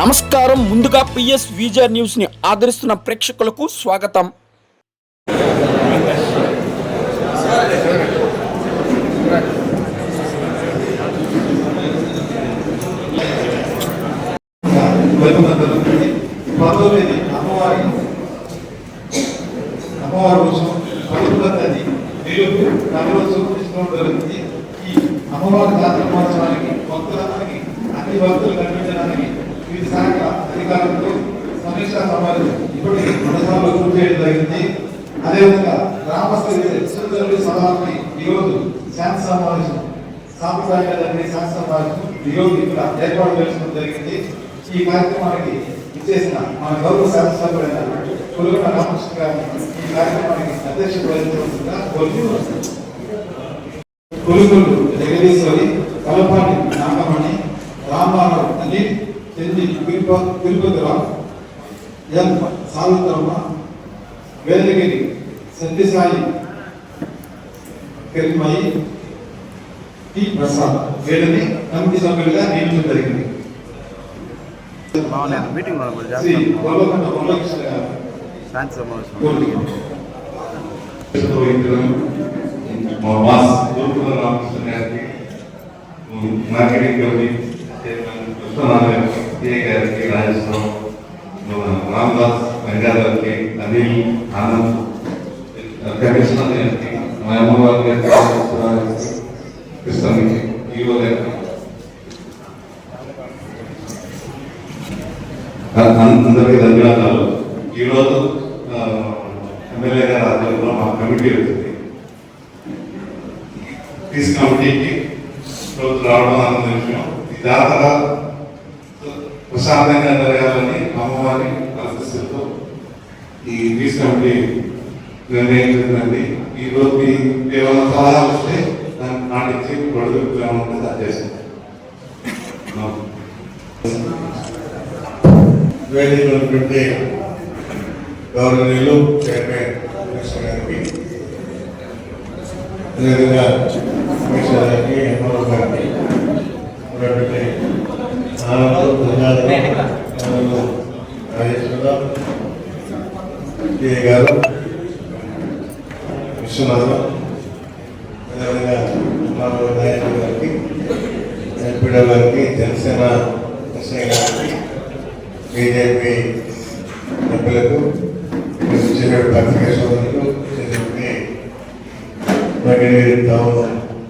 నమస్కారం. ముందుగా PS visor న్యూస్ని ఆదరిస్తున్న ప్రేక్షకులకు స్వాగతం. అమ్మవారి అమ్మవారి కోసం ఈ అమ్మవారి జాతర మహోత్సవానికి భక్తులందరికీ అన్ని భక్తులు కనిపించడానికి వివిధ శాఖ అధికారులతో సమీక్షా సమావేశం. ఇప్పటికీ రెండుసార్లు పూర్తి చేయడం జరిగింది. అదేవిధంగా గ్రామస్తులు సభని ఈరోజు శాంతి సమావేశం సాంప్రదాయంగా జరిగిన శాంతి సమావేశం ఈరోజు ఇక్కడ ఏర్పాటు చేసుకోవడం జరిగింది. ఈ కార్యక్రమానికి ఇచ్చేసిన మన గౌరవ శాసనసభ్యుడైన కొలుగుట రామకృష్ణ గారిని ఈ కార్యక్రమానికి అధ్యక్షత వహించవలసిందిగా కోరుతున్నాను కొలుగులు జగదీశ్వరి కలపాటి నాగమణి అనిల్ చెంది తిరుపతి రావు ఎన్ సావిత్రమ్మ వేదగిరి సత్యసాయి కిరణ్మయి టి ప్రసాద్ వీళ్ళని కమిటీ సభ్యులుగా నియమించడం జరిగింది బాగున్నాయి మీటింగ్ కూడా మరి శ్రీ చేస్తాం గొల్లకొండ మురళకృష్ణ గారు శాంతి సమావేశం కోరుతున్నాను. మా మాస్ తూర్పుల రామకృష్ణ గారికి marketing committee chairman Krishnanarayana A గారికి రాజేశ్వరం రామదాస్ వెంకయ్య గారికి అనిల్ ఆనంద్ కమిషనర్ గారికి మా అమ్మవారి గారికి రాజేశ్వరరావు గారికి కృష్ణకి ఈవో గారికి. అందరికీ ధన్యవాదాలు. ఈరోజు ఆ, ఎమ్మెల్యే గారి ఆధ్వర్యంలో మా కమిటీ వచ్చింది. పీస్ కమిటీకి రోజు రావడం అన్న విషయం ఈ జాతర ప్రశాంతంగా జరగాలని అమ్మవారి పరిస్థితులతో ఈ పీస్ నిర్ణయం నిర్ణయించిందండి. ఈ రోజు మీ ఏమైనా సలహాలు వస్తే దాన్ని పాటించి ప్రొడుగు ఉంటుంది అది చేస్తాం. వేదికటువంటి గౌరవనీయులు చైర్మన్ కృష్ణ గారికి అదేవిధంగా కమిషనర్ గారికి ఎంఆర్ఓ గారికి ఉన్నటువంటి గారు? విశ్వనాథం అదేవిధంగా ఎంఆర్ఓ నాయకులు గారికి ఎంపీడీ గారికి జనసేన ఎస్ఐ గారికి బీజేపీ సభ్యులకు చిన్న పత్రికా సోదరులకు చిన్నటువంటి మంగళగిరి టౌన్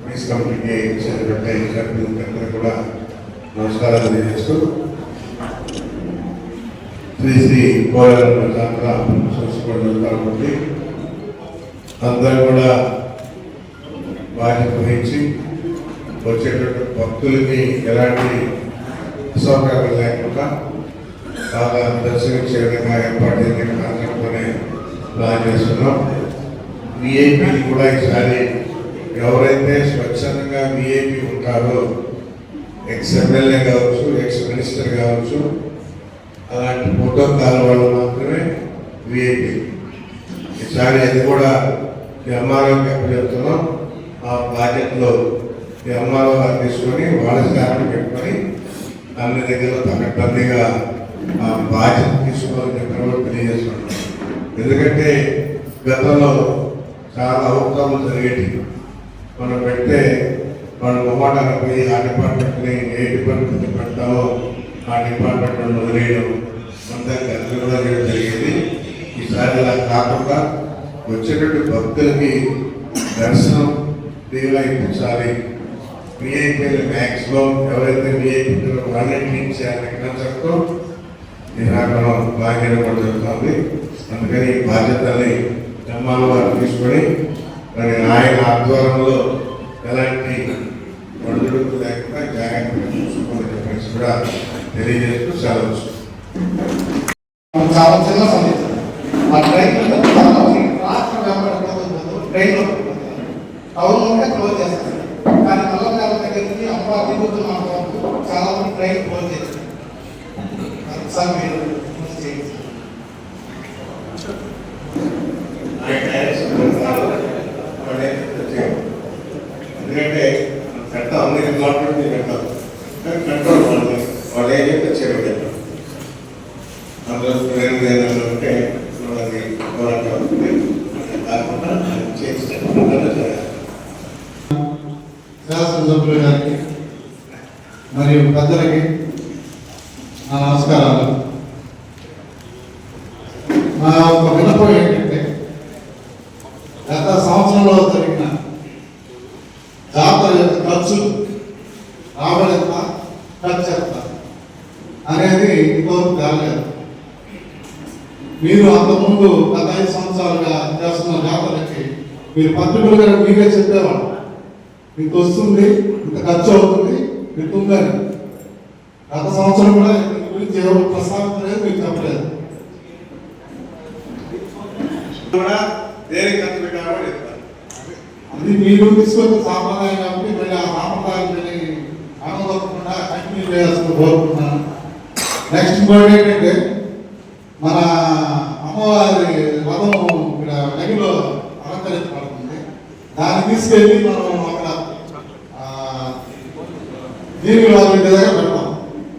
పోలీస్ కమిటీకి చెందినటువంటి సభ్యులందరూ కూడా నమస్కారాలు తెలియజేస్తూ శ్రీ శ్రీ కోరల జాతర చూసుకోవడం కాబట్టి అందరూ కూడా బాధ్యత వహించి వచ్చేటటువంటి భక్తులకి ఎలాంటి అసౌకర్యం లేకుండా బాగా దర్శనించే విధంగా ఏర్పాటు చేసిన కార్యక్రమంతోనే ప్లాన్ చేస్తున్నాం విఐపీలు కూడా ఈసారి ఎవరైతే స్వచ్ఛందంగా విఐపీ ఉంటారో ఎక్స్ ఎమ్మెల్యే కావచ్చు ఎక్స్ మినిస్టర్ కావచ్చు అలాంటి ప్రోటోకాల్ వాళ్ళు మాత్రమే విఐపీ ఈసారి అది కూడా ఎంఆర్ఓ చెప్తున్నాం ఆ బాధ్యతలో ఎంఆర్ఓ గారు తీసుకొని వాళ్ళ స్టాఫ్ని పెట్టుకొని అన్ని దగ్గర తగ్గట్టుగా ఆ బాధ్యత తీసుకోవాలని చెప్పిన కూడా తెలియజేస్తున్నాం. ఎందుకంటే గతంలో చాలా అవకాశాలు జరిగేవి మనం పెడితే మన మొమ్మాటాన్ని పోయి ఆ డిపార్ట్మెంట్ని ఏ డిపార్ట్మెంట్ పెడతామో ఆ డిపార్ట్మెంట్ వదిలేయడం అంతా కలిసి కూడా చేయడం జరిగేది. ఈసారి అలా కాకుండా వచ్చేటువంటి భక్తులకి దర్శనం ఫ్రీగా ఇప్పించాలి. విఐపీలు మ్యాక్సిమం ఎవరైతే విఐపీలు వాళ్ళని క్లీన్ చేయాలని కాన్సెప్ట్తో ఈ కార్యక్రమం బాగా కూడా జరుగుతుంది. అందుకని ఈ బాధ్యతని జమ్మాలు వారు తీసుకొని మరి ఆయన ఆధ్వర్యంలో ఎలాంటి ఒడిదుడుకు లేకుండా జాగ్రత్తగా చూసుకోవాలని చెప్పేసి కూడా తెలియజేస్తూ సెలవు చాలా చిన్న సందేశం ఆ ట్రైన్ రాష్ట్ర వ్యాపారం ట్రైన్ టౌన్ ఉంటే క్లోజ్ చేస్తారు. కానీ నల్లగారి దగ్గర నుంచి అమ్మ దిగుతున్న చాలా మంది ట్రైన్ క్లోజ్ చేస్తారు ఒకసారి మీరు చూసి చేయండి. ఎందుకంటే పెడతాం అన్ని డిపార్ట్మెంట్ పెడతాం కంట్రోల్ వాళ్ళు వాళ్ళు ఏం చెప్తే చేయడం వేరే ఏదైనా ఉంటే మనకి పోరాటం అవుతుంది కాకుండా చేసినట్టు చేయాలి శాసనసభ్యులు గారికి మరియు పెద్దలకి నా నమస్కారం నా ఒక విన్నపం ఏంటంటే గత సంవత్సరంలో జరిగిన జాతర యొక్క ఖర్చు రాబడి ఎంత ఖర్చు ఎంత అనేది ఇంతవరకు కాలేదు మీరు అంతకుముందు గత ఐదు సంవత్సరాలుగా చేస్తున్న జాతరకి మీరు పత్రికలుగా మీరే చెప్పేవాళ్ళు. ఇంత వస్తుంది ఇంత ఖర్చు అవుతుంది ఇంత ఉందని. గత సంవత్సరం కూడా గురించి ఎవరు ప్రస్తావించలేదు మీకు చెప్పలేదు. కూడా దేనికి ఖర్చు పెట్టాలో కూడా చెప్తారు. అది మీరు తీసుకొచ్చే సాంప్రదాయం కాబట్టి మళ్ళీ ఆ సాంప్రదాయాన్ని ఆనందపడకుండా కంటిన్యూ చేయాల్సింది కోరుకుంటున్నాను. నెక్స్ట్ ఇంకోటి ఏంటంటే మన అమ్మవారి రథం ఇక్కడ దాన్ని తీసుకెళ్ళి మనం అక్కడ దీని వాళ్ళ ఇంటి దగ్గర పెడతాం.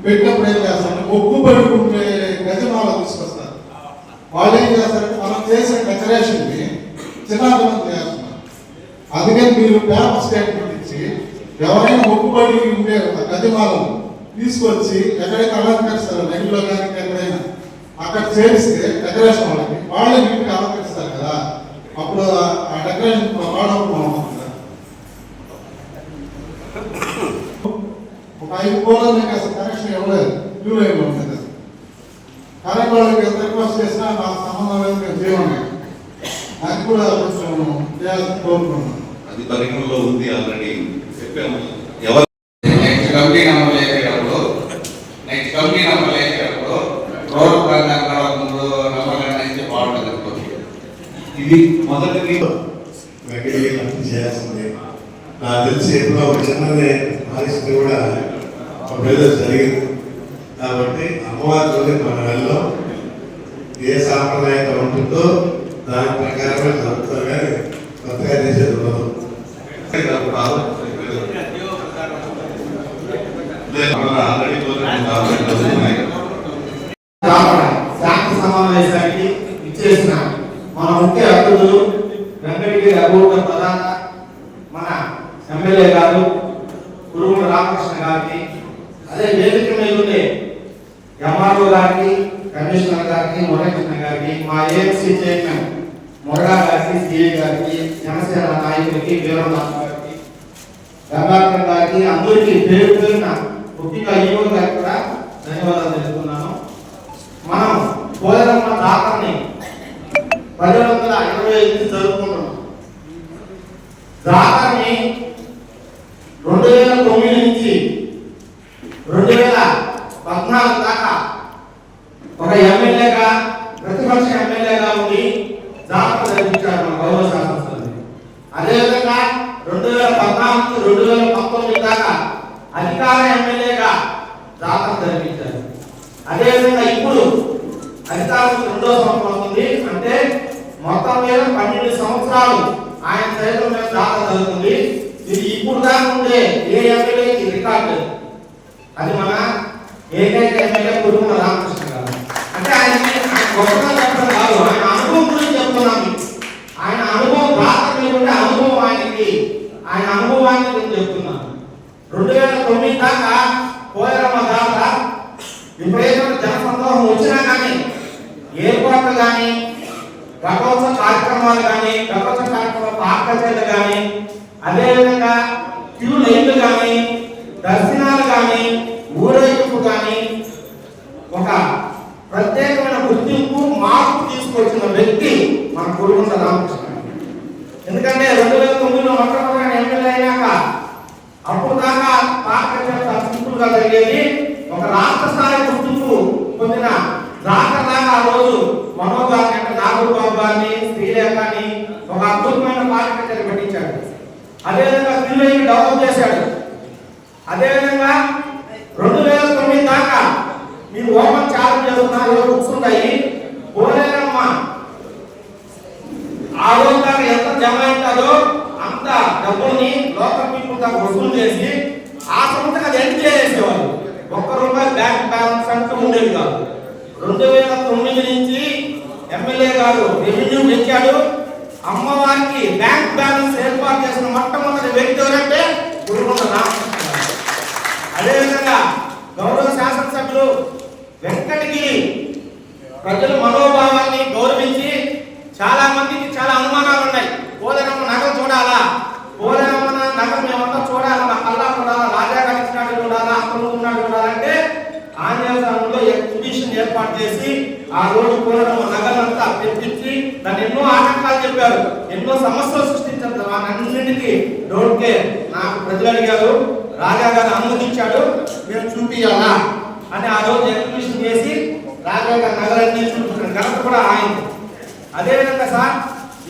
పెట్టినప్పుడు ఏం చేస్తాం? ఒప్పు పడుకుంటే గజమాల తీసుకొస్తారు. వాళ్ళు ఏం చేస్తారంటే మనం చేసే డెకరేషన్ని చిన్నాభిన్నం చేస్తున్నారు. అందుకని మీరు పేపర్ స్టేట్మెంట్ ఇచ్చి ఎవరైనా ఒప్పుబడి ఉండే ఆ గజమాలను తీసుకొచ్చి ఎక్కడైతే అలంకరిస్తారో నెగిలో కానీ ఎక్కడైనా అక్కడ చేరిస్తే డెకరేషన్ వాళ్ళకి వాళ్ళే ఇంటికి అలంకరిస్తారు కదా అప్పుడు ఆ- ఆ డెకరేషన్ వాడకపోవడం ఒక ఐదు కోట్ల మీకు అసలు కనెక్షన్ ఇవ్వలేదు క్యూ లైన్లో ఉంది కరెంట్ వాళ్ళకి ఎంత రిక్వెస్ట్ చేసినా నాకు సంబంధం లేదు నాకు కూడా కొంచెం చేయాలని కోరుకున్నాను అది పరిగణలో ఉంది ఆల్రెడీ. చెప్పాము. ఎవరు నెక్స్ట్ కమిటీ నెంబర్ వేసేటప్పుడు నెక్స్ట్ కమిటీ నెంబర్ వేసేటప్పుడు రోడ్ ప్రాంతం ముందు నెంబర్ అనేది బాగుంటుంది. ఇది మొదటిది. చేయాల్సిందే నాకు తెలిసి ఎప్పుడో ఒక చిన్నది పరిస్థితి కూడా ఒక జరిగింది కాబట్టి అమ్మవారి మనం వెళ్ళాం ఏ సాంప్రదాయంగా ఉంటుందో దాని ప్రకారమే జరుగుతారు కానీ కొత్తగా చేసేది ఉండదు. సమావేశానికి ఇచ్చేసిన మన ముఖ్య అతిథులు వెంకటగిరి అభివృద్ధి ప్రధాన మన ఎమ్మెల్యే గారు కురుమల రామకృష్ణ గారికి అదే వేదిక మీద ఉండే ఎంఆర్ఓ గారికి కమిషనర్ గారికి మురళీకృష్ణ గారికి మా ఏఎంసీ చైర్మన్ మురళా గారికి సిఐ గారికి జనసేన నాయకులకి వీరనాథ్ గారికి గంగాధర్ గారికి అందరికీ పేరు పేరున ముఖ్యంగా ఈవో గారికి కూడా ధన్యవాదాలు తెలుపుతున్నాను. మనం పోలరమ్మ దాతని పన్నెండు వందల ఇరవై ఐదు జరుపుకుంటున్నాం. దాతని రెండు వేల తొమ్మిది నుంచి రెండు వేల పద్నాలుగు ఒక ఎమ్మెల్యేగా ప్రతిపక్ష ఎమ్మెల్యేగా ఉండి జాతర జరిపించారు మన గౌరవ శాసనసభ్యులు. అదేవిధంగా రెండు వేల పద్నాలుగు రెండు వేల పంతొమ్మిది దాకా అధికార ఎమ్మెల్యేగా జాతర జరిపించారు అదేవిధంగా ఇప్పుడు అధికారం రెండో సంవత్సరం ఉంది అంటే మొత్తం మీద పన్నెండు సంవత్సరాలు ఆయన సైతం మీద జాతర జరుగుతుంది. ఇది ఇప్పుడు దాకా ఉండే ఏ ఎమ్మెల్యేకి రికార్డు అది మన ఏకైక ఎమ్మెల్యే కుటుంబ రామకృష్ణ గారు అంటే ఆయన ఆయన గొప్పగా చెప్పడం కాదు ఆయన అనుభవం గురించి చెప్తున్నాం ఆయన అనుభవం రాత్రి మీద అనుభవం ఆయనకి ఆయన అనుభవాన్ని నేను చెప్తున్నాను రెండు వేల తొమ్మిది దాకా పోయరమ్మ జాతర విపరీతమైన జనసందోహం వచ్చినా కానీ ఏర్పాట్లు కానీ రథోత్సవ కార్యక్రమాలు కానీ రథోత్సవ కార్యక్రమాలు ఆకర్షణలు కానీ అదేవిధంగా క్యూ లైన్లు కానీ దర్శనాలు కానీ ఊరేగింపు కానీ ఒక ప్రత్యేకమైన గుర్తింపు మార్పు తీసుకొచ్చిన వ్యక్తి మన కురుగుంట రామకృష్ణ ఎందుకంటే రెండు వేల తొమ్మిదిలో మొట్టమొదటి ఎమ్మెల్యే అయినాక అప్పుడు దాకా పార్టీ సింపుల్గా జరిగేది ఒక రాష్ట్ర స్థాయి గుర్తింపు పొందిన జాతర దాకా ఆ రోజు మనోజ్ గారిని అంటే నాగూర్ బాబు గారిని శ్రీలేఖని ఒక అద్భుతమైన పార్టీ పెట్టించాడు అదేవిధంగా పిల్లలు డెవలప్ చేశాడు అదేవిధంగా రెండు వేల తొమ్మిది దాకా మీరు ఓపెన్ ఛాలెంజ్ చేస్తున్నారు బుక్స్ ఉన్నాయి పోలేరమ్మ ఆ రోజు దాకా ఎంత జమ అవుతుందో అంత డబ్బుల్ని లోకల్ పీపుల్ దాకా వసూలు చేసి ఆ సంస్థకి అది ఎండ్ చేసేవాళ్ళు ఒక్క రూపాయి బ్యాంక్ బ్యాలెన్స్ అంతా ఉండేది కాదు రెండు వేల తొమ్మిది నుంచి ఎమ్మెల్యే గారు రెవెన్యూ పెంచాడు అమ్మవారికి బ్యాంక్ బ్యాలెన్స్ ఏర్పాటు చేసిన మొట్టమొదటి వ్యక్తి ఎవరంటే గురుకొండ రామకృష్ణ గారు. అదేవిధంగా గౌరవ శాసనసభ్యులు వెంకటగిరి ప్రజల మనోభావాన్ని గౌరవించి చాలా మందికి చాలా అనుమానాలు ఉన్నాయి. పోలేరమ్మ నగరం చూడాలా? పోలేరమ్మ నగరం మేమంతా చూడాలా? మా కల్లా చూడాలా రాజా కలిసినాడు చూడాలా? అతను ఉన్నాడు చూడాలంటే ఆంజనేయ ఎగ్జిబిషన్ ఏర్పాటు చేసి ఆ రోజు పోలేరమ్మ నగరం అంతా తెప్పించి దాన్ని ఎన్నో ఆటంకాలు చెప్పారు. ఎన్నో సమస్యలు సృష్టించారు. అన్నింటికి రోడ్కే నాకు ప్రజలు అడిగారు రాజా గారు అనుమతించాడు మేము చూపించాలా అని ఆ రోజు ఎగ్జిబిషన్ చేసి రాజా గారి నగరాన్ని చూపించిన ఘనత కూడా ఆయన అదేవిధంగా సార్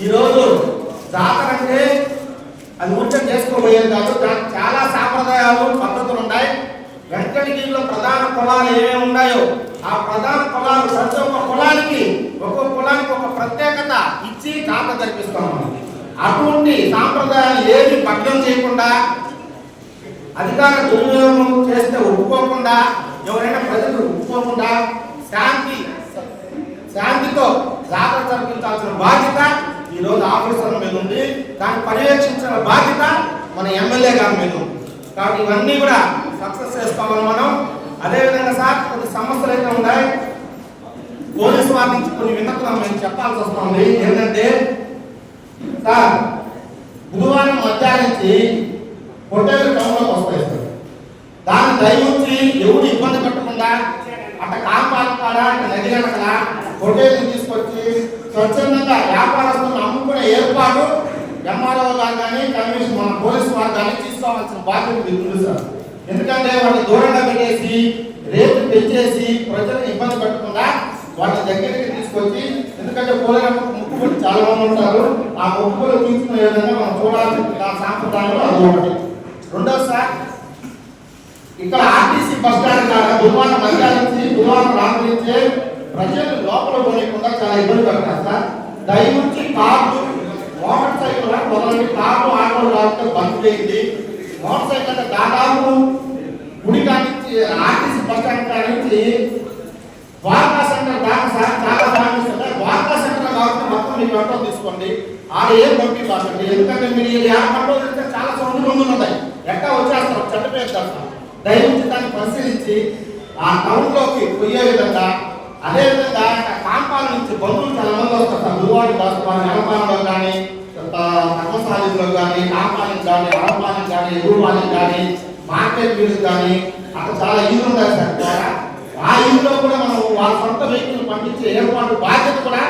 ఈరోజు జాతర అంటే అది ఊర్చం చేసుకోబోయేది కాదు. దానికి చాలా సాంప్రదాయాలు పద్ధతులు ఉన్నాయి వెంకటగిరిలో ప్రధాన కులాలు ఏమేమి ఉన్నాయో ఆ ప్రధాన కులాలు ప్రతి ఒక్క కులానికి ఒక్కొక్క కులానికి ఒక ప్రత్యేకత ఇచ్చి జాతర జరిపిస్తాం. అటువంటి సాంప్రదాయాలు ఏమి భగ్నం చేయకుండా అధికార దుర్వినియోగం చేస్తే ఒప్పుకోకుండా ఎవరైనా ప్రజలు ఒప్పుకోకుండా శాంతి శాంతితో జాగ్రత్త జరిపించాల్సిన బాధ్యత ఈ రోజు ఆఫీసర్ల మీద ఉంది. దాన్ని పర్యవేక్షించిన బాధ్యత మన ఎమ్మెల్యే గారి మీద ఉంది. కాబట్టి ఇవన్నీ కూడా సక్సెస్ చేసుకోవాలి మనం. అదేవిధంగా సార్ కొన్ని సమస్యలు అయితే ఉన్నాయి. పోలీసు వారి నుంచి కొన్ని విన్నతులు మేము చెప్పాల్సి వస్తుంది. ఏంటంటే సార్ బుధవారం మధ్యాహ్నం నుంచి హోటల్ టౌన్లోకి వస్తాయి దాన్ని దయవుంచి ఎవరు ఇబ్బంది పెట్టకుండా అట్ట కాపాడుతాడా అంటే నది కనుకలా హోటల్ తీసుకొచ్చి స్వచ్ఛందంగా వ్యాపారస్తులను అమ్ముకునే ఏర్పాటు ఎంఆర్ఓ గారు కానీ కమిషన్ మన పోలీసు వారు కానీ తీసుకోవాల్సిన బాధ్యత మీరు సార్. ఎందుకంటే వాళ్ళని దూరంగా పెట్టేసి రేపు పెంచేసి ప్రజలను ఇబ్బంది పెట్టకుండా వాళ్ళ దగ్గరికి తీసుకొచ్చి ఎందుకంటే పోలే ముక్కు చాలా మంది ఉంటారు. ఆ ముక్కులు తీసుకునే విధంగా మనం చూడాల్సిన సాంప్రదాయంలో అది ఒకటి. రెండోది సార్ ఇక్కడ ఆర్టీసీ బస్ స్టాండ్ కాడ గురువారం మధ్యాహ్నం నుంచి గురువారం రాత్రి నుంచే ప్రజలు లోపల పోలేకుండా చాలా ఇబ్బంది పడతారు సార్. దయవుంచి కార్లు మోటార్ సైకిల్ మొదలైన కార్లు ఆటోలు రావడం బంద్ చేయండి. మోటార్ సైకిల్ అంటే దాదాపు గుడి కానించి ఆర్టీసీ బస్ స్టాండ్ కానించి ద్వారకా సెంటర్ దాకా సార్ చాలా బాగుంటుంది ద్వారకా సెంటర్ కాబట్టి మొత్తం మీకు ఆటో తీసుకోండి. ఆడ ఏం పంపించండి ఎందుకంటే మీరు యాభై యాప్ చాలా సౌండ్ ఉన్నాయి. ఎక్కడ వచ్చేస్తారు చెడ్డ పేరు చేస్తారు దాన్ని పరిశీలించి ఆ టౌన్లోకి పోయే విధంగా అదే విధంగా కాంపాల నుంచి బంధువులు చాలా మంది వస్తారు. సార్ గురువారి దాసుకోవాలి నెలపాలలో కానీ ధర్మశాలలో కానీ కాంపాలకు కానీ అడపాలకు కానీ ఎగురువాళ్ళకి కానీ మార్కెట్ వీళ్ళకి కానీ అక్కడ చాలా ఇల్లు ఉన్నాయి సార్. ఆ ఇల్లులో కూడా మనం వాళ్ళ సొంత వ్యక్తులు పంపించే ఏర్పాటు బాధ్యత కూడా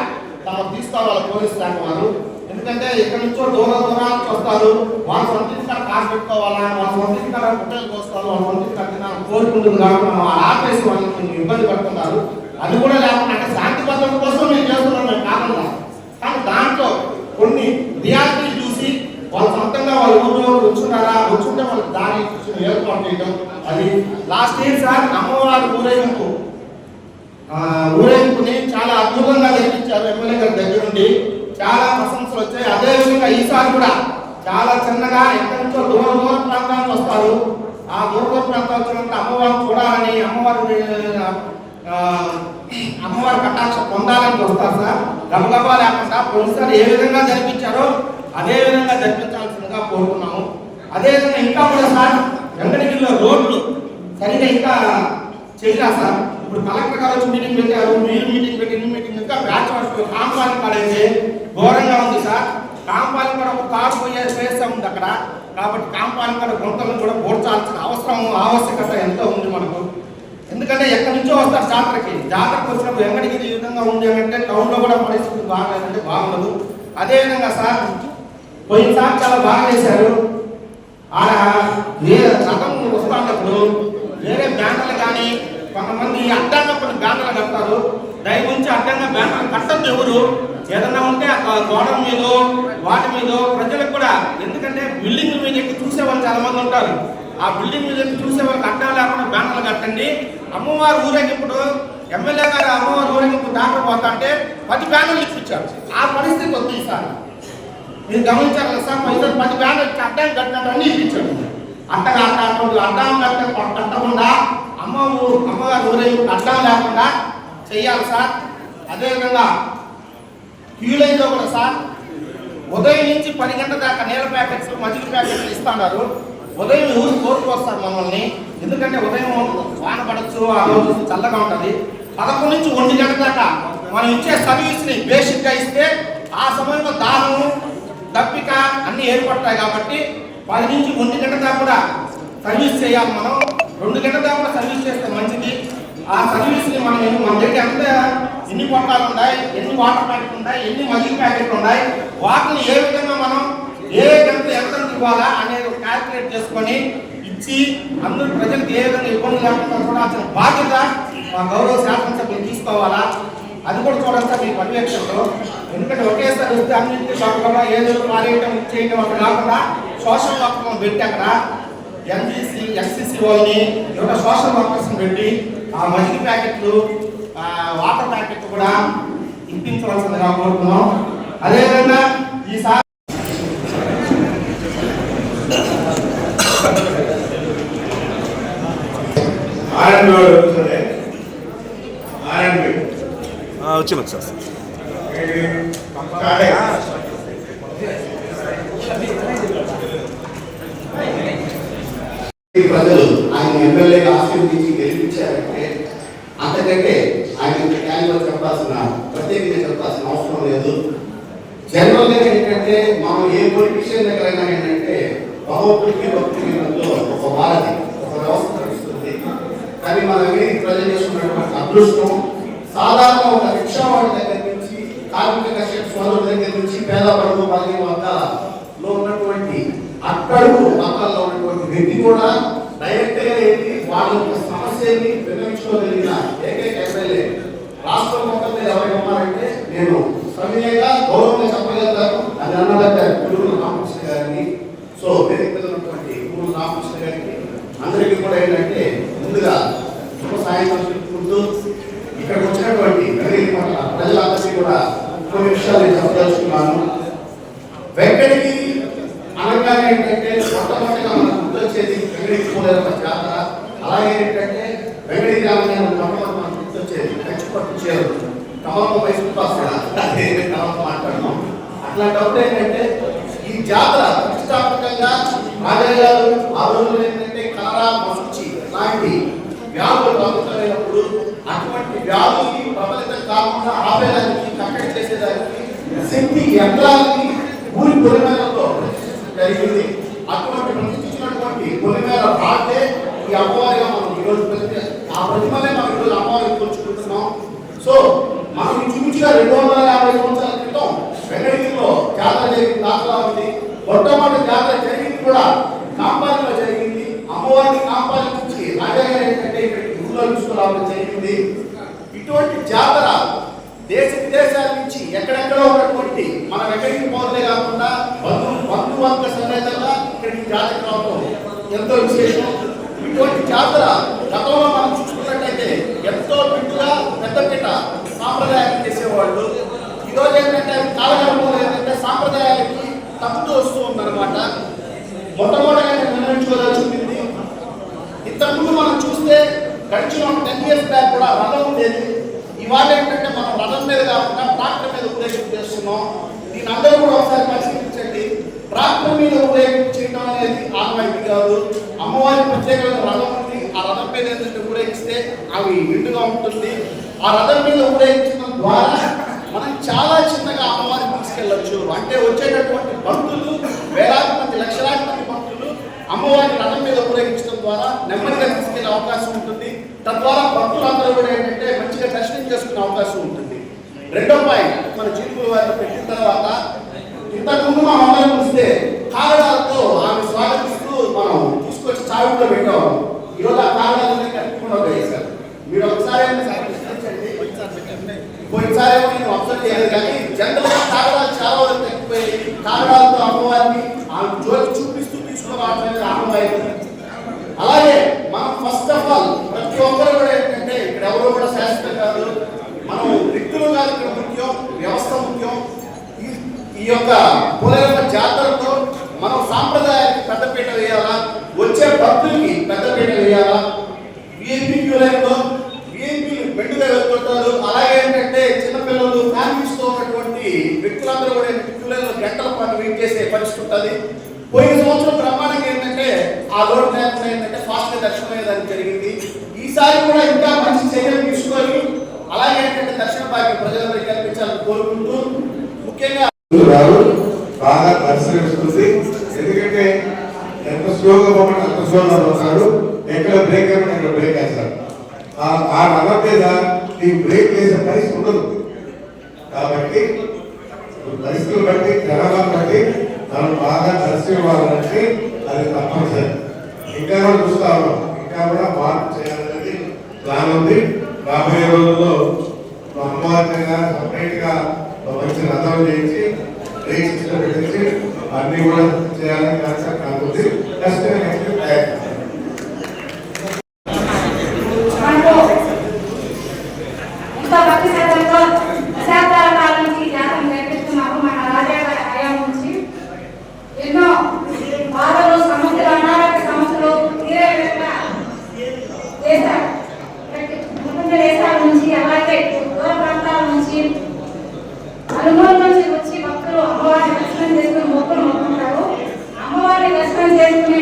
తమకు తీసుకోవాలి పోలీస్ శాఖ వారు. ఎందుకంటే ఇక్కడ నుంచో దూర దూరానికి వస్తారు. వాళ్ళ సొంత ఇంటికాడ కారు పెట్టుకోవాలా? వాళ్ళ సొంత ఇంటికాడ హోటల్ వస్తారు. వాళ్ళ సొంత ఇంటికాడ కోరుకుంటుంది? కాబట్టి మనం ఆపేసి వాళ్ళని ఇబ్బంది పడుతున్నారు. అది కూడా లేకుండా అంటే శాంతి భద్రత కోసం మేము చేస్తున్నాం మేము కాకుండా కానీ దాంట్లో కొన్ని రియాలిటీ చూసి వాళ్ళ సొంతంగా వాళ్ళ ఊరిలో వచ్చున్నారా? వచ్చుంటే వాళ్ళకి దారి ఏర్పాటు చేయడం అది లాస్ట్ ఇయర్ సార్ అమ్మవారి ఊరేగింపు. ఊరేగింపుని చాలా అద్భుతంగా జరిపించారు ఎమ్మెల్యే గారి దగ్గర నుండి. చాలా ప్రశంసలు వచ్చాయి. అదేవిధంగా ఈసారి కూడా చాలా చిన్నగా ఎక్కడి దూర దూర ప్రాంతానికి వస్తారు. ఆ దూర దూర ప్రాంతాలు వచ్చినట్టు అమ్మవారిని చూడాలని అమ్మవారి అమ్మవారి కటాక్ష పొందాలని వస్తారు సార్. గబగబా లేకుండా పోలీసులు ఏ విధంగా జరిపించారో అదే విధంగా జరిపించాల్సిందిగా కోరుతున్నాము. అదేవిధంగా ఇంకా కూడా సార్ వెంకటగిరిలో రోడ్లు సరిగా ఇంకా చేయరా సార్. ఇప్పుడు కలెక్టర్ గారు వచ్చి మీటింగ్ పెట్టారు. మీరు మీటింగ్ పెట్టి మీటింగ్ ఇంకా బ్యాచ్ వరకు కాంపాలి కాడ ఘోరంగా ఉంది సార్. కాంపాలి కూడా ఒక కారు పోయే స్పేస్ ఉంది అక్కడ. కాబట్టి కాంపాలి కూడా గుంతలను కూడా పోడ్చాల్సిన అవసరం ఆవశ్యకత ఎంతో ఉంది మనకు. ఎందుకంటే ఎక్కడి నుంచో వస్తారు జాతరకి. జాతరకు వచ్చినప్పుడు వెంకటగిరి ఈ విధంగా ఉంది అంటే టౌన్లో కూడా పరిస్థితి బాగాలేదంటే బాగుండదు. అదేవిధంగా సార్ పోయినసారి చాలా బాగా చేశారు. ఆడ వేరే రథం వస్తున్నప్పుడు వేరే బ్యానర్లు కానీ కొంతమంది అడ్డంగా కొన్ని బ్యానర్లు కడతారు. దయవుంచి అడ్డంగా బ్యానర్లు కట్టద్దు ఎవరు. ఏదన్నా ఉంటే ఆ గోడ మీద వాటి మీద ప్రజలకు కూడా ఎందుకంటే బిల్డింగ్ మీద ఎక్కి చూసే వాళ్ళు చాలా మంది ఉంటారు. ఆ బిల్డింగ్ మీద ఎక్కి చూసే వాళ్ళకి అడ్డం లేకుండా బ్యానర్లు కట్టండి. అమ్మవారు ఊరేగింపుడు ఎమ్మెల్యే గారు అమ్మవారు ఊరేగింపు దాకా పోతా అంటే పది బ్యానర్లు ఇప్పించారు. ఆ పరిస్థితి వస్తుంది ఈసారి. మీరు గమనించారు సార్ ఇద్దరు పది బ్యానర్ అడ్డం కట్టినట్టు అన్ని ఇప్పించాడు అట్టగా అట్ట అడ్డం కట్ట కట్టకుండా అమ్మ ఊరు అమ్మగారు ఊరేగింపు అడ్డం లేకుండా చెయ్యాలి సార్. అదేవిధంగా క్యూలైన్లో కూడా సార్ ఉదయం నుంచి పది గంటల దాకా నీళ్ళ ప్యాకెట్స్ మజ్జిగ ప్యాకెట్లు ఇస్తున్నారు. ఉదయం ఊరు కోరుకొస్తారు వస్తారు మనల్ని ఎందుకంటే ఉదయం వాన పడచ్చు ఆ రోజు చల్లగా ఉంటుంది. పదకొండు నుంచి ఒంటి గంట దాకా మనం ఇచ్చే సర్వీస్ని బేసిక్గా ఇస్తే ఆ సమయంలో దాహం తప్పిక అన్నీ ఏర్పడతాయి కాబట్టి పది నుంచి ఒంటి గంట దాకా కూడా సర్వీస్ చేయాలి మనం. రెండు గంటల దాకా సర్వీస్ చేస్తే మంచిది. ఆ సర్వీస్ని మనం మన దగ్గర ఎంత ఎన్ని పొట్టాలు ఉన్నాయి ఎన్ని వాటర్ ప్యాకెట్లు ఉన్నాయి ఎన్ని మజిల్ ప్యాకెట్లు ఉన్నాయి వాటిని ఏ విధంగా మనం ఏ గంటలు ఎంత ఇవ్వాలా అనేది క్యాల్కులేట్ చేసుకొని ఇచ్చి అందరూ ప్రజలకు ఏ విధంగా ఇబ్బంది లేకుండా చూడాల్సిన బాధ్యత మా గౌరవ శాసనసభ్యులు తీసుకోవాలా? అది కూడా చూడండి సార్ మీ పర్యవేక్షణలో. ఎందుకంటే ఒకేసారి వస్తే అన్నింటి కాకుండా ఏదో పారేయటం ఇచ్చేయటం అక్కడ కాకుండా సోషల్ వర్క్ పెట్టి అక్కడ ఎంజీసీ ఎస్సీసీ వాళ్ళని ఎవరైనా సోషల్ వర్కర్స్ పెట్టి ఆ మజ్జిగ ప్యాకెట్లు ఆ వాటర్ ప్యాకెట్లు కూడా ఇప్పించవలసిందిగా కోరుతున్నాం. అదేవిధంగా ఈసారి వచ్చిన సార్. ప్రజలు ఆయన ఎమ్మెల్యేగా ఆశీర్వదించి గెలిపించారంటే అంతకంటే ఆయన క్యాన్వర్ చెప్పాల్సిన ప్రత్యేకంగా చెప్పాల్సిన అవసరం లేదు. జనరల్గా ఏంటంటే మనం ఏ పొలిటిషియన్ దగ్గర ఏంటంటే భగవంతుడికి భక్తుడి మధ్యలో ఒక వారధి ఒక వ్యవస్థ నడుస్తుంది. కానీ మనం ఏమి ప్రజలు చేసుకున్నటువంటి అదృష్టం సాధారణ ఒక రిక్షా వాడి దగ్గర నుంచి కార్మిక కర్షక సోదరుల దగ్గర నుంచి పేద పడుగు పదిహేను వర్గాలలో ఉన్నటువంటి అట్టడుగు ఉన్నటువంటి వ్యక్తి కూడా డైరెక్ట్గా ఏంటి వాళ్ళ యొక్క సమస్యని విన్నవించుకోగలిగిన ఏకైక ఎమ్మెల్యే. రాష్ట్ర మొత్తం మీద ఎవరైనా ఉన్నారంటే నేను. సవినయంగా గౌరవంగా చెప్పగలుగుతాను. అది అన్నదంటే గురువులు రామకృష్ణ గారిని. సో వేదిక మీద ఉన్నటువంటి గురువులు రామకృష్ణ గారికి అందరికీ కూడా ఏంటంటే ముందుగా శుభ సాయంత్రం చెప్పుకుంటూ ఇక్కడికి వచ్చినటువంటి వెంకటగిరి పట్ల ప్రజలందరికీ కూడా కొన్ని విషయాలు చెప్పదలుచుకున్నాను. వెంకటగిరి ఏంటంటే మొట్టమొదటిగా మనకు గుర్తొచ్చేది వెంకటగిరి పూలేరమ్మ జాతర. అలాగే ఏంటంటే వెంకటగిరి అనగానే మొట్టమొదటి మనకు గుర్తొచ్చేది. కంచిపట్టు చీరలు. కమలమ్మ పై అదే మాట్లాడడం అట్లాంటప్పుడు ఏంటంటే ఈ జాతర ప్రతిష్టాత్మకంగా రాజయ్య గారు ఆ రోజుల్లో ఏంటంటే కలరా మసుచి లాంటి వ్యాధులు ప్రభుత్వమైనప్పుడు అటువంటి వ్యాధులకి ప్రబలితం కాకుండా ఆపేదానికి కట్టడి చేసేదానికి శక్తి యంత్రాలని ఊరి పొలిమేరలో జరిగింది. అటువంటి ప్రతిష్ఠించినటువంటి పొలిమేర పాటే ఈ అమ్మవారిగా మనం ఈరోజు ప్రతి ఆ ప్రతిమలే మనం ఈరోజు అమ్మవారికి కొలుచుకుంటున్నాం సో మనం ఇంచుమించుగా రెండు వందల యాభై సంవత్సరాల క్రితం వెంకటగిరిలో జాతర జరిగిన దాఖలా ఉంది మొట్టమొదటి జాతర జరిగింది కూడా కాంపాలిలో జరిగింది అమ్మవారిని కాంపాలి నుంచి రాజాగారు ఏంటంటే ఇక్కడికి ఊళ్ళో తీసుకురావడం జరిగింది ఇటువంటి జాతర దేశ విదేశాల నుంచి ఎక్కడెక్కడో ఉన్నటువంటి మన వెంకటగిరి పౌరులే కాకుండా బంధు బంధువర్గ సమేతంగా ఇక్కడికి జాతర రావడం ఎంతో విశేషం ఇటువంటి జాతర గతంలో మనం చూసుకున్నట్టయితే ఎంతో బిడ్డగా పెద్దపీట సాంప్రదాయాలు చేసేవాళ్ళు ఈరోజు ఏంటంటే అవి కాలగర్భంలో ఏంటంటే సాంప్రదాయాలకి తప్పుతూ వస్తూ ఉందన్నమాట మొట్టమొదటిగా నేను నిర్ణయించుకోదలుచుకుంది ఇంతకుముందు మనం చూస్తే గడిచిన ఒక టెన్ ఇయర్స్ బ్యాక్ కూడా రథం ఉండేది ఇవాళ ఏంటంటే మనం రథం మీద కాకుండా ట్రాక్టర్ మీద ఉపయోగించేస్తున్నాం చేస్తున్నాం. దీని అందరూ కూడా ఒకసారి పరిశీలించండి. ట్రాక్టర్ మీద ఊరేగింపు చేయడం అనేది ఆనవాయితీ కాదు. అమ్మవారి ప్రత్యేకమైన రథం ఉంది. ఆ రథం మీద ఏంటంటే ఉపయోగిస్తే అవి నిండుగా ఉంటుంది. ఆ రథం మీద ఉపయోగించడం ద్వారా మనం చాలా చిన్నగా అమ్మవారిని తీసుకెళ్ళొచ్చు. అంటే వచ్చేటటువంటి భక్తులు వేలాది మంది లక్షలాది మంది భక్తులు అమ్మవారిని రథం మీద ఉపయోగించడం ద్వారా నెమ్మదిగా తీసుకెళ్ళే అవకాశం ఉంటుంది. తద్వారా భక్తులందరూ కూడా ఏంటంటే మంచిగా దర్శనం చేసుకునే అవకాశం ఉంటుంది. రెండో పాయింట్ మన జీవితంలో వారిని పెట్టిన తర్వాత ఇంతకుముందు మనం అందరం చూస్తే కారణాలతో ఆమె స్వాగతిస్తూ మనం తీసుకొచ్చి చావిట్లో పెట్టాము ఈరోజు ఆ కారణాలన్నీ కట్టుకుండా వేశారు మీరు ఒకసారి పోయినసారి నేను అబ్జర్వ్ చేయలేదు కానీ జనరల్గా చాలా వరకు తగ్గిపోయాయి. కారణాలతో అమ్మవారిని ఆమె జ్యోతి చూపిస్తూ తీసుకురావడం అమ్మవారి అలాగే మనం ఫస్ట్ ఆఫ్ ఆల్ ప్రతి ఒక్కరు కూడా ఏంటంటే ఇక్కడ ఎవరు కూడా శాశ్వతం కాదు. మనం ఉద్యోగాలు ఇక్కడ ముఖ్యం వ్యవస్థ ముఖ్యం. ఈ- యొక్క పోలేరమ్మ జాతరతో మనం సాంప్రదాయానికి పెద్దపీట వేయాలా? వచ్చే భక్తులకి పెద్దపీట వేయాలా? విఐపి క్యూలైన్లో విఐపీలు మెండుగా వెళ్తుంటారు అలాగే ఏంటంటే చిన్నపిల్లలు ప్రయాణిస్తో వ్యక్తులందరూ కూడా క్యూలలో గంటల పాటు వెయిట్ చేసే పరిస్థితి ఉంటుంది. పోయిన సంవత్సరం ప్రమాణంగా ఏంటంటే ఆ రోడ్ లేకుండా ఏంటంటే ఫాస్ట్గా దర్శనమయ్యేదానికి జరిగింది. ఈసారి కూడా ఇంకా మంచి చర్యలు తీసుకొని అలాగే దక్షిణ దర్శన భాగ్యం ప్రజలందరికీ కల్పించాలని కోరుకుంటూ ముఖ్యంగా బాగా పరిశ్రమిస్తుంది ఎందుకంటే ఎంత స్లోగా పోకుండా అంత స్లోగా పోతాడు. ఎక్కడ బ్రేక్ అయినా అక్కడ బ్రేక్ వేస్తాడు. ఆ- ఆ రథం మీద ఈ బ్రేక్ వేసే పరిస్థితి ఉండదు. కాబట్టి పరిస్థితులు బట్టి జనాభాను బట్టి మనం బాగా దర్శనం అది తప్పనిసరి. ఇంకా కూడా చూస్తా ఉన్నాం. ఇంకా కూడా మార్పు చేయాలనేది ప్లాన్ ఉంది. రాబోయే రోజుల్లో మా అమ్మవారి సపరేట్గా ఒక మంచి రథం చేయించి రేట్స్ పెట్టించి అన్ని కూడా చేయాలని కాన్సెప్ట్ నాకు ఉంది నెక్స్ట్ నెక్స్ట్ ప్రయత్నం మనకు ఎంతో భక్తి శ్రద్ధలతో దశాబ్దాల కాలం నుంచి జాతర జరిపిస్తున్నాము మన రాజా గారి హయాం నుంచి ఎన్నో బాధలు సమస్యలు అనారోగ్య సమస్యలు తీరే విధంగా చేశారు ముందు దేశాల నుంచి అలాగే దూర ప్రాంతాల నుంచి అనుభవం నుంచి వచ్చి భక్తులు అమ్మవారిని దర్శనం చేసుకుని మొత్తం మొక్కుంటారు అమ్మవారిని దర్శనం చేసుకుని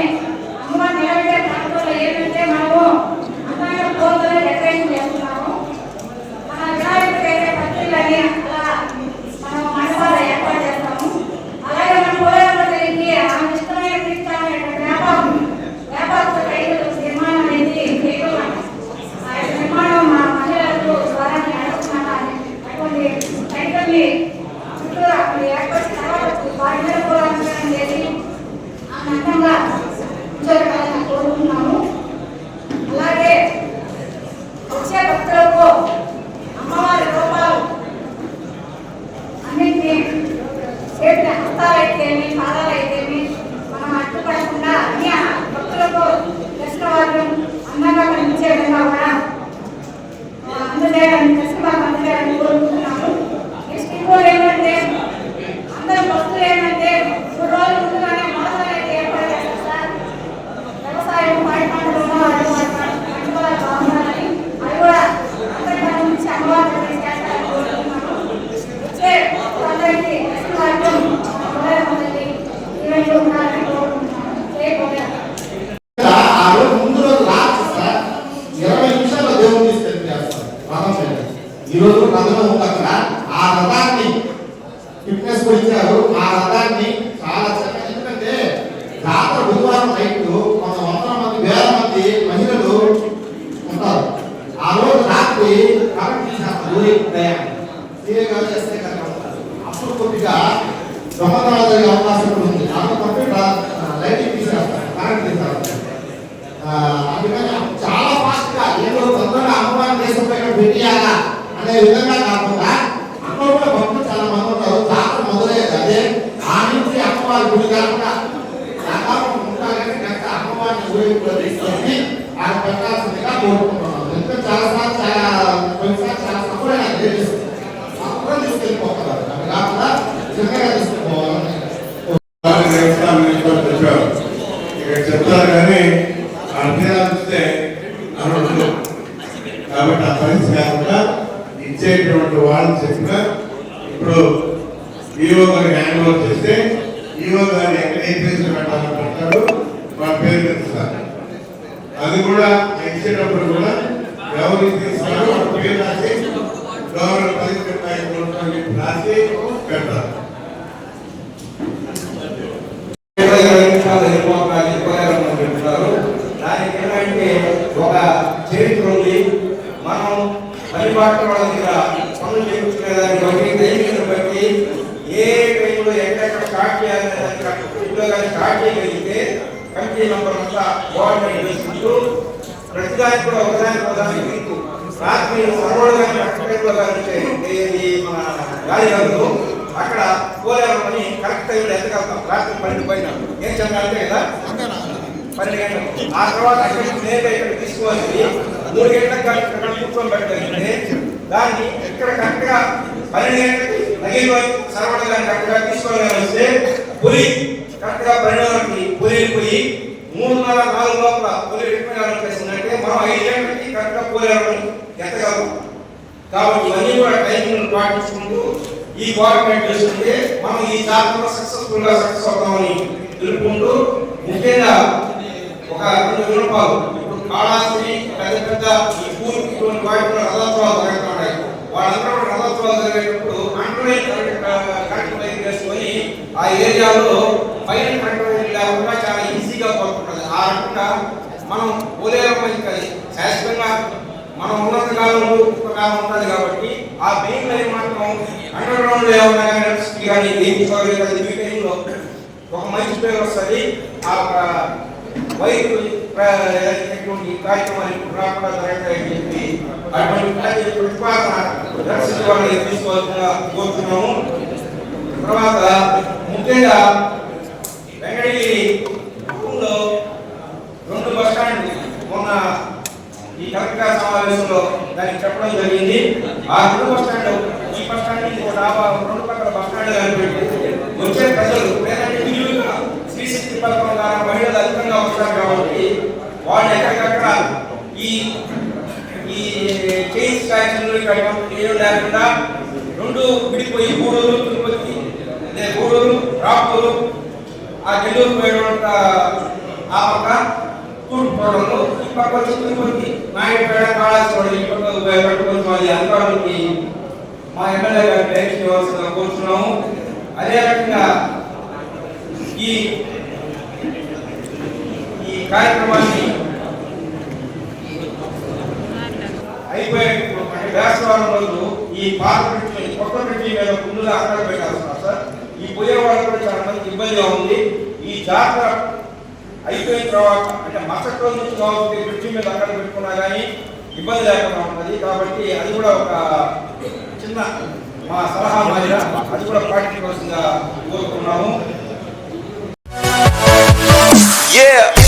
అందంగా కనిపించే విధంగా అప్పుడు జరిగే అవకాశం ఉంది. అందుకంటే తప్ప తీసేస్తారు కరెంట్ తీసేస్తారు ఆ, అందుకని చాలా ఫాస్ట్గా ఏదో తొందరగా అమ్మవారిని దేశంపై పెట్టేయాలా అనే విధంగా కాకుండా అక్కడ కూడా భక్తులు చాలా మంది ఉంటారు జాతర మొదలయ్యేది అదే ఆ నుంచి అమ్మవారి గుడి కాకుండా వ్యాపారం ఉండాలని కనుక అమ్మవారిని ఊరేగింపులో తీసుకొని ఆయన పెట్టాల్సిందిగా కోరుకుంటున్నాను ఎందుకంటే చాలా సార్లు చాలా కొన్నిసార్లు చాలా సఫలైన సఫలం తీసుకెళ్ళిపోతున్నారు అది కాకుండా చిన్నగా తీసుకుపోవాలని చెప్పారు ఇక్కడ చెప్తారు కానీ అర్థాలు చూస్తే అనవద్దు కాబట్టి ఆ పరిస్థితి కాకుండా ఇచ్చేటువంటి వాళ్ళు చెప్పిన ఇప్పుడు ఈఓ గారికి హ్యాండ్ ఓవర్ చేస్తే ఈఓ గారు ఎక్కడ ఏ ప్లేస్ పెట్టాలని పెడతాడు అది కూడా ఇచ్చేటప్పుడు కూడా ఎవరు తీస్తారో వాళ్ళ పేరు రాసి గవర్నమెంట్ పది రాసి పెడతారు దానికి ఏమంటే ఒక చరిత్ర ఉంది మనం పరిపాలన వాళ్ళ దగ్గర పనులు చేయించుకునేదాన్ని బట్టి టైమింగ్ని బట్టి ఏ టైంలో ఎక్కడెక్కడ స్టార్ట్ చేయాలనే దానికి కానీ స్టార్ట్ చేయగలిగింది కమిటీ నంబర్ అంతా గవర్నమెంట్ వేసుకుంటూ ప్రతిదానికి కూడా ఒకదానికి ఒకదానికి మీకు రాత్రి సర్వోడు కానీ కరెక్ట్ కానీ ఏది మన గాలిగంలో అక్కడ పోలేరు కరెక్ట్ టైంలో ఎత్తగలుగుతాం. రాత్రి పన్నెండు పైన. ఏం చెప్పాలంటే కదా? పన్నెండు గంటలు. ఆ తర్వాత అక్కడ నేరుగా ఇక్కడ తీసుకోవాలి. మూడు గంటలకు అక్కడ కూర్చొని పెట్టగలిగితే దాన్ని ఇక్కడ కరెక్ట్గా పన్నెండు గంటలకి నగిలి వైపు సర్వడు కానీ కరెక్ట్గా తీసుకోగలిగితే పులి కరెక్ట్గా పన్నెండు వరకు పులి పోయి మూడున్నర నాలుగు లోపల పులి రిటర్న్ చేసిందంటే మనం ఐదు గంటలకి కరెక్ట్గా పోలేరు ఎత్తగలుగుతాం కాబట్టి ఇవన్నీ కూడా టైమింగ్ పాటించుకుంటూ ఈ కోఆర్డినేట్ చేసుకుంటే మనం ఈ జాతరలో సక్సెస్ఫుల్గా సక్సెస్ అవుతామని తెలుపుకుంటూ ముఖ్యంగా ఒక రెండు వినపాలు ఇప్పుడు కాళాస్త్రి పెద్ద పెద్ద ఈ పూర్తి ఇటువంటి వాటిలో రథోత్సవాలు జరుగుతున్నాయి. వాళ్ళందరూ రథోత్సవాలు జరిగేటప్పుడు అంటనే కరెక్ట్ చేసుకొని ఆ ఏరియాలో పైన కరెక్ట్ లేకుండా చాలా ఈజీగా ఆ రకంగా మనం పోలేరమ్మ శాశ్వతంగా మనం ఉన్నత కాలంలో కాలం ఉన్నది కాబట్టి ఆ మెయిన్ లైన్ మాత్రం అండర్ గ్రౌండ్లో ఏమన్నా కానీ ఎలక్ట్రిసిటీ కానీ ఏమి సౌకర్యం ఒక మంచి పేరు వస్తుంది. ఆ వైపు కార్యక్రమాన్ని రాకుండా జరుగుతాయని చెప్పి అటువంటి ప్రతిపాదన ఎలక్ట్రిసిటీ తీసుకోవాల్సిన కోరుతున్నాము. తర్వాత ముఖ్యంగా వెంకటగిరి లో రెండు బస్ స్టాండ్ మొన్న ఈ కలెక్టర్ సమావేశంలో దానికి చెప్పడం జరిగింది. ఆ రెండు బస్ స్టాండ్ ఈ బస్ స్టాండ్ ఇంకో డాబా రెండు పక్కల బస్ స్టాండ్ కనిపెట్టి వచ్చే ప్రజలు లేదంటే విలువగా శ్రీ శక్తి పథకం ద్వారా మహిళలు అధికంగా వస్తారు కాబట్టి వాళ్ళు ఎక్కడికక్కడ ఈ ఈ చేంజ్ ట్యాక్సీలు ఇక్కడ ఏం లేకుండా రెండు విడిపోయి గూడూరు తిరుపతి మూడు రోజులు రాపూరు ఆ నెల్లూరు పోయేట ఆ పక్క తూర్పు ఈ పక్క వచ్చి తిరుపతి నాయుడుపేట కాళేశ్వరుడు ఈ పక్క పెట్టుకుని వాళ్ళ అధికారులకి మా ఎమ్మెల్యే గారు డైరెక్షన్ ఇవ్వాల్సిందిగా కోరుతున్నాము అదే రకంగా ఈ ఈ కార్యక్రమాన్ని అయిపోయే వేసవారం రోజు ఈ పాత కొత్త బ్రిడ్జి మీద ముందుగా అక్కడ పెట్టాల్సిన సార్ ఈ పోయే వాళ్ళు కూడా చాలా మంది ఇబ్బందిగా ఉంది. ఈ జాతర అయిపోయిన తర్వాత అంటే మసక్ రోజు నుంచి కాబట్టి ఫ్రిడ్జ్ మీద అక్కడ పెట్టుకున్నా కానీ ఇబ్బంది లేకుండా ఉన్నది కాబట్టి అది కూడా ఒక చిన్న మా సలహా మాదిరి అది కూడా పాటించవలసిందిగా కోరుకున్నాము Yeah!